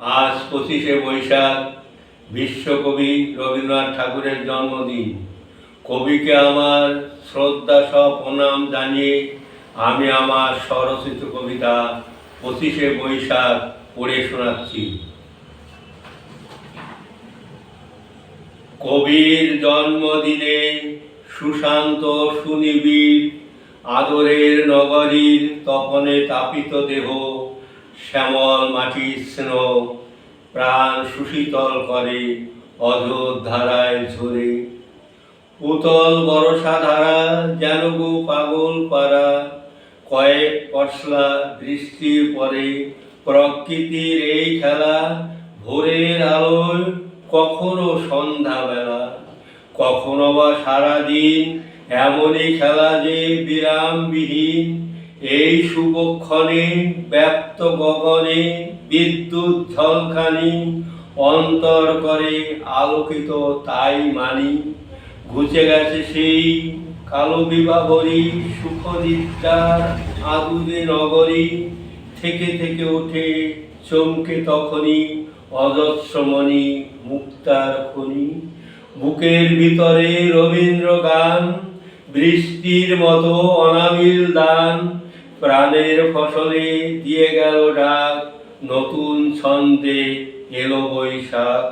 আজ পঁচিশে বৈশাখ, বিশ্বকবি রবীন্দ্রনাথ ঠাকুরের জন্মদিন। কবিকে আমার শ্রদ্ধা সব প্রণাম জানিয়ে আমি আমার স্বরচিত কবিতা পঁচিশে বৈশাখ পড়ে শোনাচ্ছি। কবির জন্মদিনে সুশান্ত সুনিবিড়, আদরের নগরীর তপনে তাপিত দেহ শ্যামল মাটির স্নেহ, প্রাণ সুশীতল করে অযোধ্যারায় ঝরে। উতল বরসা ধারা যেন গো পাগল পারা কয়েক পশলা বৃষ্টির পরে প্রকৃতির এই খেলা, ভোরের আলোয় কখনো সন্ধ্যাবেলা। কখনো বা সারাদিন এমনই খেলা যে বিরামবিহীন। এই শুভক্ষণে, ব্যপ্ত গগনে, বিদ্যুৎ ঝলকানি, অন্তর করে আলোকিত তাই মানি। ঘুচে গেছে সেই কালো বিবাহরী সুখদিত্যার আদুরে নগরী। থেকে থেকে ওঠে চমকে তখনই অজস্রমণি মুক্তার খনি। বুকের ভিতরে রবীন্দ্র গান বৃষ্টির মতো অনাবিল দান। প্রাণের ফসলে দিয়ে গেল ডাক নতুন ছন্দে এলো বৈশাখ।